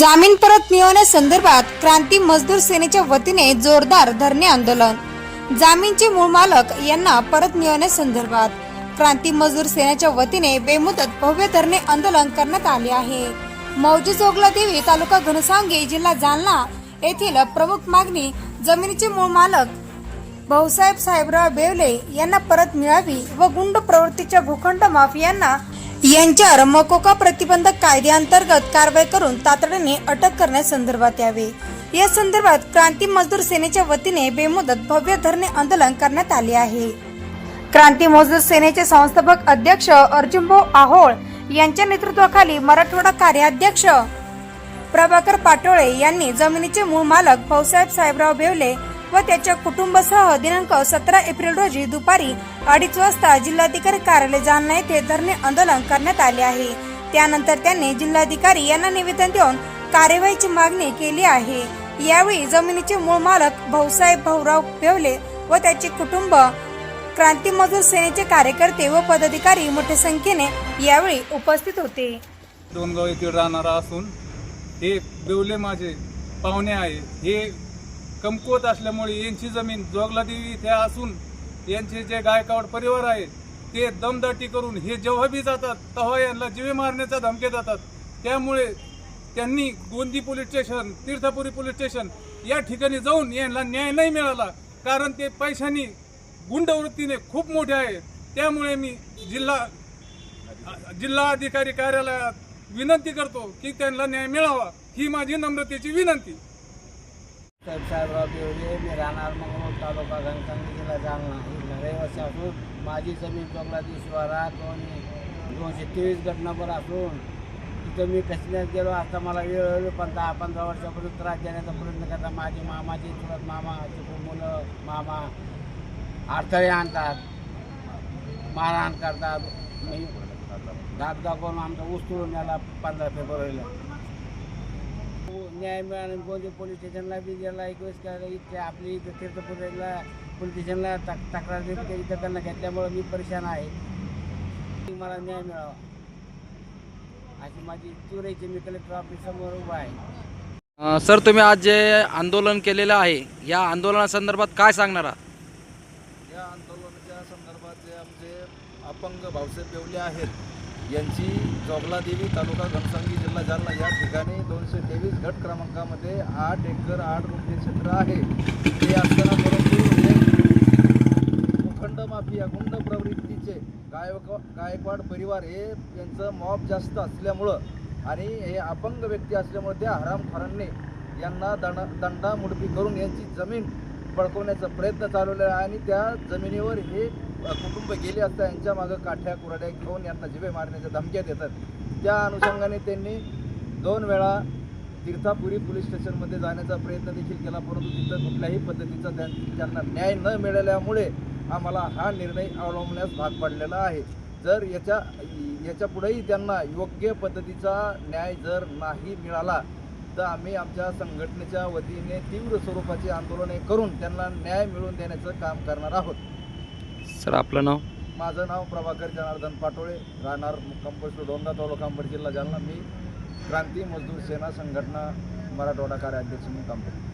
जामीन परत मिळवण्यासंदर्भात क्रांती मजदूर सेनेच्या वतीने जोरदार धरणे आंदोलन. जामीनचे मूळ मालक यांना परत मिळवण्यासंदर्भात क्रांती मजदूर सेनेच्या वतीने बेमुदत भव्य धरणे आंदोलन करण्यात आले आहे. मौजी जोगला देवी तालुका घनसांगी जिल्हा जालना येथील प्रमुख मागणी जमिनीचे मूळ मालक भाऊसाहेब साहेबराव बेवले यांना परत मिळावी व गुंड प्रवृत्तीच्या भूखंड माफियांना यांच्यावर मकोका प्रतिबंधक कायद्याअंतर्गत कारवाई करून तातडीने अटक करण्यासंदर्भात यावे. या संदर्भात क्रांती मजदूर सेनेच्या वतीने बेमुदत भव्य धरणे आंदोलन करण्यात आले आहे. क्रांती मजदूर सेनेचे संस्थापक अध्यक्ष अर्जुनभाऊ आहोळ यांच्या नेतृत्वाखाली मराठवाडा कार्याध्यक्ष प्रभाकर पाटोळे यांनी जमिनीचे मूळ मालक भाऊसाहेब साहेबराव बेवले व त्याच्या कुटुंबासह दिनांक सतरा एप्रिल रोजी दुपारी अडीच वाजता जिल्हाधिकारी कार्यालय जालना येथे धरणे आंदोलन करण्यात आले आहे. त्यानंतर त्यांनी जिल्हाधिकारी यांना निवेदन देऊन कार्यवाहीची मागणी केली आहे. यावेळी जमिनीचे मूळ मालक भाऊसाहेब भाऊराव बेवले व त्याचे कुटुंब क्रांती मजूर सेनेचे कार्यकर्ते व पदाधिकारी मोठ्या संख्येने यावेळी उपस्थित होते. डोनगाव येथील राहणारा असून हे बेवले माझे पाहुणे आहे. हे कमकुवत असल्यामुळे यांची जमीन जोगलादेवी इथे असून यांचे जे गायकवाड परिवार आहे ते दमदाटी करून हे जेव्हा बी जातात तेव्हा यांना जीवे मारण्याचा धमके जातात त्यामुळे त्यांनी Gondi police station Tirthpuri police station या ठिकाणी जाऊन यांना न्याय नाही मिळाला. कारण ते पैशानी गुंडवृत्तीने खूप मोठे आहे. त्यामुळे मी जिल्हा जिल्हा अधिकारी कार्यालयात विनंती करतो की त्यांना न्याय मिळावा. ही माझी नम्रतेची विनंती. साहेब साहेबराव देवले मी राहणार मंगरूळ तालुका घनसांगी जिल्हा जालना. रहिवासी असून माझी जमीन बंगलादेश शिवारात दोन दोनशे तेवीस गट नंबर असून तिथं मी कशण्यात गेलो आता मला वेळ पण दहा पंधरा वर्षापर्यंत त्रास देण्याचा प्रयत्न करता माझे मामाचे चुलत मामा चुकून मुलं मामा अडथळे आणतात मारहाण करतात. मी धाक दाखवून आमचा ऊस तोडून याला पंधरा फेब्रुवारीला. न्याय मिळाला गोंदी पोलीस स्टेशनला बी गेला एक वेळेस केला इथे आपली इथं तीर्थपुरीला पोलीस स्टेशनला तक तक्रार दिली तरी दखल न घेतल्यामुळं मी परेशान आहे. मला न्याय मिळावा. अशी माझी चुरायची मी कलेक्टर ऑफिस समोर उभा आहे. सर तुम्ही आज जे आंदोलन केलेलं आहे या आंदोलनासंदर्भात काय सांगणार आहात? या आंदोलनाच्या संदर्भात जे आमचे अपंग भाऊसाहेब बेवले आहेत यांची जोगलादेवी तालुका घनसांगी जिल्हा जालना. या ठिकाणी दोनशे तेवीस गट क्रमांकामध्ये आठ एकर आठ गुंठे क्षेत्र आहे. ते असताना परंतु हे भूखंड माफिया गुंड प्रवृत्तीचे गायक गायकवाड परिवार हे यांचं मॉब जास्त असल्यामुळं आणि हे अपंग व्यक्ती असल्यामुळे त्या हरामखोरांनी यांना दंड दंडामुडपी करून यांची जमीन बळकवण्याचा प्रयत्न चालवलेला आहे आणि त्या जमिनीवर हे कुटुंब गेले असता यांच्या मागं काठ्या कुराड्या घेऊन यांना जिवे मारण्याच्या धमक्या देतात. त्या अनुषंगाने त्यांनी दोन वेळा तीर्थापुरी पोलीस स्टेशनमध्ये जाण्याचा प्रयत्न देखील केला परंतु तिथं कुठल्याही पद्धतीचा त्यां- त्यांना न्याय न मिळाल्यामुळे आम्हाला हा निर्णय अवलंबण्यास भाग पाडलेला आहे. जर याच्या याच्या पुढेही त्यांना योग्य पद्धतीचा न्याय जर नाही मिळाला तर आम्ही आमच्या संघटनेच्या वतीने तीव्र स्वरूपाचे आंदोलने करून त्यांना न्याय मिळवून देण्याचं काम करणार आहोत. सर आपलं नाव? माझं नाव प्रभाकर जनार्दन पाटोळे राहणार कंपोस्ट डोंगा तालुका अंबड जिल्हा जालना. मी क्रांती मजदूर सेना संघटना मराठवाडा कार्याध्यक्ष म्हणून काम करतो.